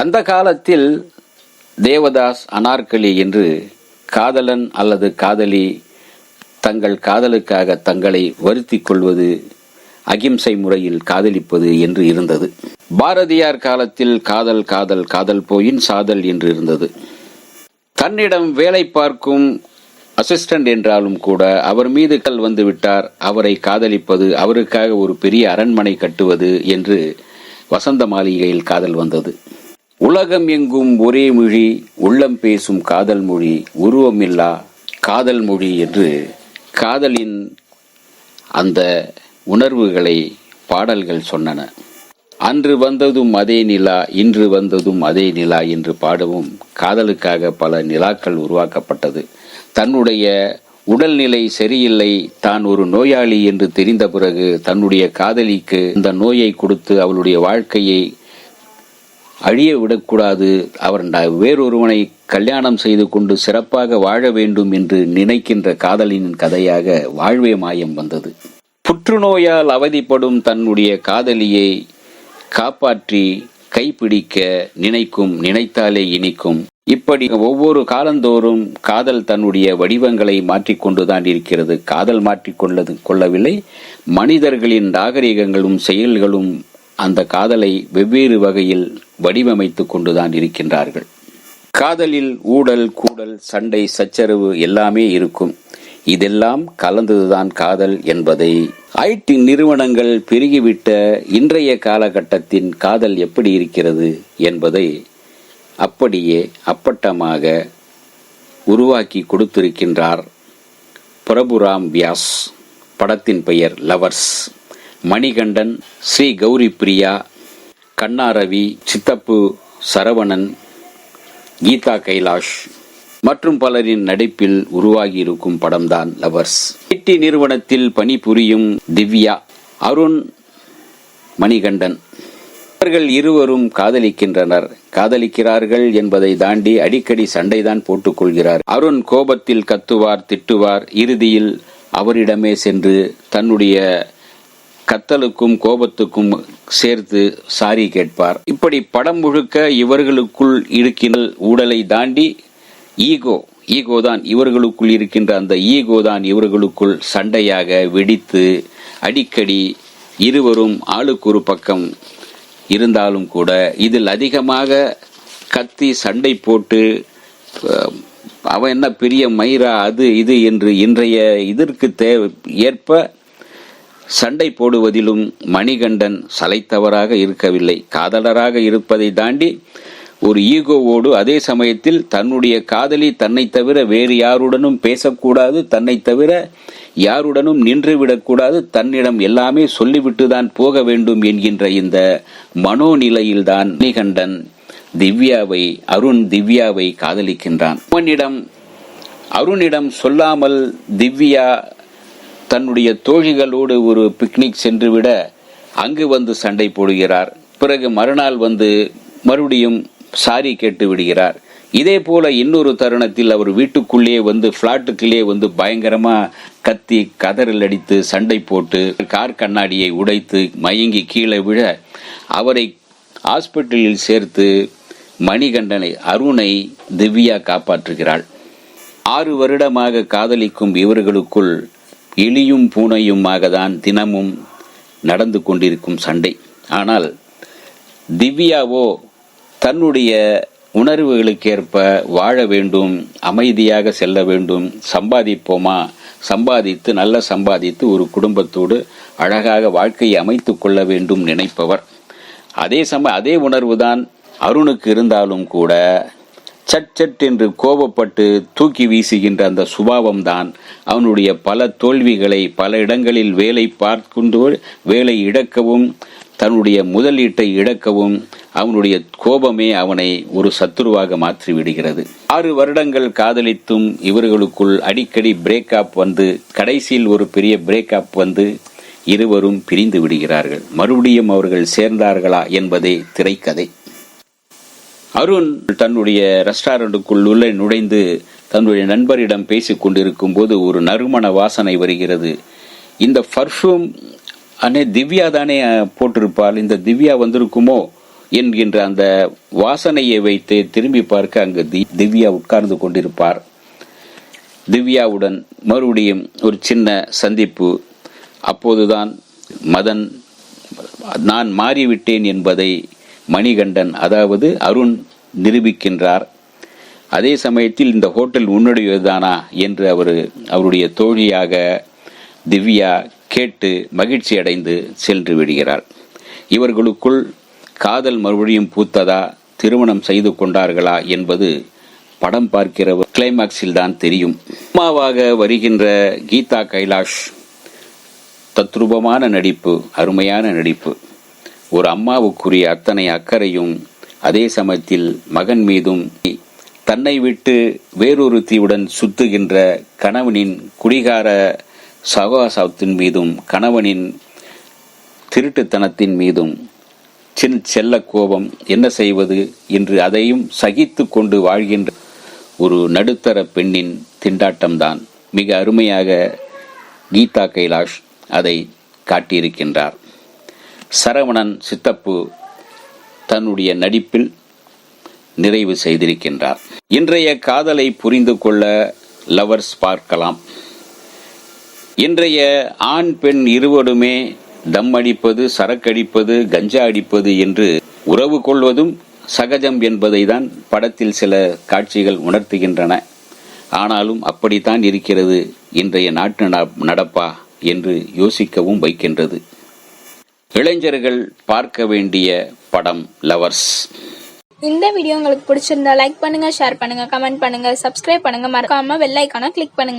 அந்த காலத்தில் தேவதாஸ் அனார்கலி என்று காதலன் அல்லது காதலி தங்கள் காதலுக்காக தங்களை வருத்திக் கொள்வது அகிம்சை முறையில் காதலிப்பது என்று இருந்தது. பாரதியார் காலத்தில் காதல் காதல் காதல் போயின் சாதல் என்று இருந்தது. தன்னிடம் வேலை பார்க்கும் அசிஸ்டன்ட் என்றாலும் கூட அவர் மீது கல் வந்து விட்டார். அவரை காதலிப்பது அவருக்காக ஒரு பெரிய அரண்மனை கட்டுவது என்று வசந்த மாளிகையில் காதல் வந்தது. உலகம் எங்கும் ஒரே மொழி உள்ளம் பேசும் காதல் மொழி உருவமில்லா காதல் மொழி என்று காதலின் அந்த உணர்வுகளை பாடல்கள் சொன்னன. அன்று வந்ததும் அதே நிலா இன்று வந்ததும் அதே நிலா என்று பாடவும் காதலுக்காக பல நிலாக்கள் உருவாக்கப்பட்டது. தன்னுடைய உடல்நிலை சரியில்லை தான் ஒரு நோயாளி என்று தெரிந்த பிறகு தன்னுடைய காதலிக்கு இந்த நோயை கொடுத்து அவளுடைய வாழ்க்கையை அழிய விடக்கூடாது. அவர் ந- வேறொருவனை கல்யாணம் செய்து கொண்டு சிறப்பாக வாழ வேண்டும் என்று நினைக்கின்ற காதலின் கதையாக வாழ்வே மாயம் வந்தது. புற்றுநோயால் அவதிப்படும் தன்னுடைய காதலியை காப்பாற்றி கைப்பிடிக்க நினைக்கும் நினைத்தாலே இனிக்கும். இப்படி ஒவ்வொரு காலந்தோறும் காதல் தன்னுடைய வடிவங்களை மாற்றிக்கொண்டுதான் இருக்கிறது. காதல் மாற்றிக்கொள்ளது கொள்ளவில்லை. மனிதர்களின் நாகரிகங்களும் செயல்களும் அந்த காதலை வெவ்வேறு வகையில் வடிவமைத்து கொண்டுதான் இருக்கின்றார்கள். காதலில் ஊடல் கூடல் சண்டை சச்சரவு எல்லாமே இருக்கும். இதெல்லாம் கலந்ததுதான் காதல் என்பதை ஐடி நிறுவனங்கள் பெருகிவிட்ட இன்றைய காலகட்டத்தின் காதல் எப்படி இருக்கிறது என்பதை அப்படியே அப்பட்டமாக உருவாக்கி கொடுத்திருக்கின்றார் பிரபுராம் வியாஸ். படத்தின் பெயர் லவர்ஸ். மணிகண்டன் ஸ்ரீ கௌரி பிரியா கண்ணா ரவி சித்தப்பு சரவணன் கீதா கைலாஷ் மற்றும் பலரின் நடிப்பில் உருவாகி இருக்கும் படம்தான் லவர்ஸ் ஐடி நிறுவனத்தில் பணிபுரியும் திவ்யா அருண் மணிகண்டன். அவர்கள் இருவரும் காதலிக்கின்றனர். காதலிக்கிறார்கள் என்பதை தாண்டி அடிக்கடி சண்டைதான் போட்டுக் கொள்கிறார் அருண் கோபத்தில் கத்துவார் திட்டுவார். இறுதியில் அவரிடமே சென்று தன்னுடைய கத்தலுக்கும் கோபத்துக்கும் சேர்த்து சாரி கேட்பார். இப்படி படம் முழுக்க இவர்களுக்குள் இருக்கின்ற ஊடலை தாண்டி ஈகோ ஈகோ தான் இவர்களுக்குள் இருக்கின்ற அந்த ஈகோ தான் இவர்களுக்குள் சண்டையாக வெடித்து அடிக்கடி இருவரும் ஆளுக்கு ஒரு பக்கம் இருந்தாலும் கூட இதில் அதிகமாக கத்தி சண்டை போட்டு அவன் என்ன பெரிய மயிரா அது இது என்று இன்றைய இதற்கு தேவை ஏற்ப சண்டை போடுவதிலும் மணிகண்டன் சலைத்தவராக இருக்கவில்லை. காதலராக இருப்பதை தாண்டி ஒரு ஈகோவோடு அதே சமயத்தில் தன்னுடைய காதலி தன்னை தவிர வேறு யாருடனும் பேசக்கூடாது தன்னை தவிர யாருடனும் நின்றுவிடக்கூடாது தன்னிடம் எல்லாமே சொல்லிவிட்டு தான் போக வேண்டும் என்கின்ற இந்த மனோநிலையில்தான் மணிகண்டன் திவ்யாவை அருண் திவ்யாவை காதலிக்கின்றான். அவனிடம் அருணிடம் சொல்லாமல் திவ்யா தன்னுடைய தோழிகளோடு ஒரு பிக்னிக் சென்றுவிட அங்கு வந்து சண்டை போடுகிறார். பிறகு மறுநாள் வந்து மறுபடியும் சாரி கேட்டு விடுகிறார். இதே போல இன்னொரு தருணத்தில் அவர் வீட்டுக்குள்ளேயே வந்து ஃப்ளாட்டுக்குள்ளேயே வந்து பயங்கரமாக கத்தி கதறல் அடித்து சண்டை போட்டு கார் கண்ணாடியை உடைத்து மயங்கி கீழே விழ அவரை ஹாஸ்பிட்டலில் சேர்த்து மணிகண்டனை அருணை திவ்யா காப்பாற்றுகிறாள். ஆறு வருடமாக காதலிக்கும் இவர்களுக்குள் எலியும் பூனையுமாக தான் தினமும் நடந்து கொண்டிருக்கும் சண்டை. ஆனால் திவ்யாவோ தன்னுடைய உணர்வுகளுக்கேற்ப வாழ வேண்டும் அமைதியாக செல்ல வேண்டும் சம்பாதிப்போமா? சம்பாதித்து நல்ல சம்பாதித்து ஒரு குடும்பத்தோடு அழகாக வாழ்க்கையை அமைத்து கொள்ள வேண்டும் நினைப்பவர். அதே சம அதே உணர்வுதான் அருணுக்கு இருந்தாலும் கூட சட் சட் என்று கோபப்பட்டு தூக்கி வீசுகின்ற அந்த சுபாவம் தான் அவனுடைய பல தோல்விகளை பல இடங்களில் வேலை பார்க்கின்ற வேலை இழக்கவும் தன்னுடைய முதலீட்டை இழக்கவும் அவனுடைய கோபமே அவனை ஒரு சத்துருவாக மாற்றி விடுகிறது ஆறு வருடங்கள் காதலித்தும் இவர்களுக்குள் அடிக்கடி பிரேக்கப் வந்து கடைசியில் ஒரு பெரிய பிரேக்கப் வந்து இருவரும் பிரிந்து விடுகிறார்கள். மறுபடியும் அவர்கள் சேர்ந்தார்களா என்பதே திரைக்கதை. அருண் தன்னுடைய ரெஸ்டாரண்ட்டுக்குள் உள்ளே நுழைந்து தன்னுடைய நண்பரிடம் பேசிக் கொண்டிருக்கும் போது ஒரு நறுமண வாசனை வருகிறது. இந்த பர்ஃப்யூம் அண்ணே திவ்யா தானே அஹ், போட்டிருப்பாள்? இந்த திவ்யா வந்திருக்குமோ? என்கின்ற அந்த வாசனையை வைத்து திரும்பி பார்க்க அங்கு தி- திவ்யா உட்கார்ந்து கொண்டிருப்பார். திவ்யாவுடன் மறுபடியும் ஒரு சின்ன சந்திப்பு. அப்போதுதான் மதன் நான் மாறிவிட்டேன் என்பதை மணிகண்டன் அதாவது அருண் நிரூபிக்கின்றார். அதே சமயத்தில் இந்த ஹோட்டல் உன்னுடையதுதானா என்று அவர் அவருடைய தோழியாக திவ்யா கேட்டு மகிழ்ச்சி அடைந்து சென்று விடுகிறார். இவர்களுக்குள் காதல் மறுபடியும் பூத்ததா திருமணம் செய்து கொண்டார்களா என்பது படம் பார்க்கிற கிளைமாக்ஸில் தான் தெரியும். அம்மாவாக வருகின்ற கீதா கைலாஷ் தத்ரூபமான நடிப்பு அருமையான நடிப்பு. ஒரு அம்மாவுக்குரிய அத்தனை அக்கறையும் அதே சமயத்தில் மகன் மீதும் தன்னை விட்டு வேறொருத்தியுடன் சுத்துகின்ற கணவனின் குடிகார சகவாசத்தின் மீதும் கணவனின் திருட்டுத்தனத்தின் மீதும் சின் செல்ல கோபம் என்ன செய்வது என்று அதையும் சகித்து கொண்டு வாழ்கின்ற ஒரு நடுத்தர பெண்ணின் திண்டாட்டம்தான். மிக அருமையாக கீதா கைலாஷ் அதை காட்டியிருக்கின்றார். சரவணன் சித்தப்பு தன்னுடைய நடிப்பில் நிறைவு செய்திருக்கின்றார். இன்றைய காதலை புரிந்து கொள்ள லவர்ஸ் பார்க்கலாம். இன்றைய ஆண் பெண் இருவருமே தம் அடிப்பது சரக்கடிப்பது கஞ்சா அடிப்பது என்று உறவு கொள்வதும் சகஜம் என்பதை தான் படத்தில் சில காட்சிகள் உணர்த்துகின்றன. ஆனாலும் அப்படித்தான் இருக்கிறது இன்றைய நாட்டு நட- நடப்பா என்று யோசிக்கவும் வைக்கின்றது. இளைஞர்கள் பார்க்க வேண்டிய படம் லவர்ஸ் இந்த வீடியோ உங்களுக்கு பிடிச்சிருந்தா லைக் பண்ணுங்க ஷேர் பண்ணுங்க கமெண்ட் பண்ணுங்க சப்ஸ்கிரைப் பண்ணுங்க. மறக்காம வெள்ளைக்கான கிளிக் பண்ணுங்க.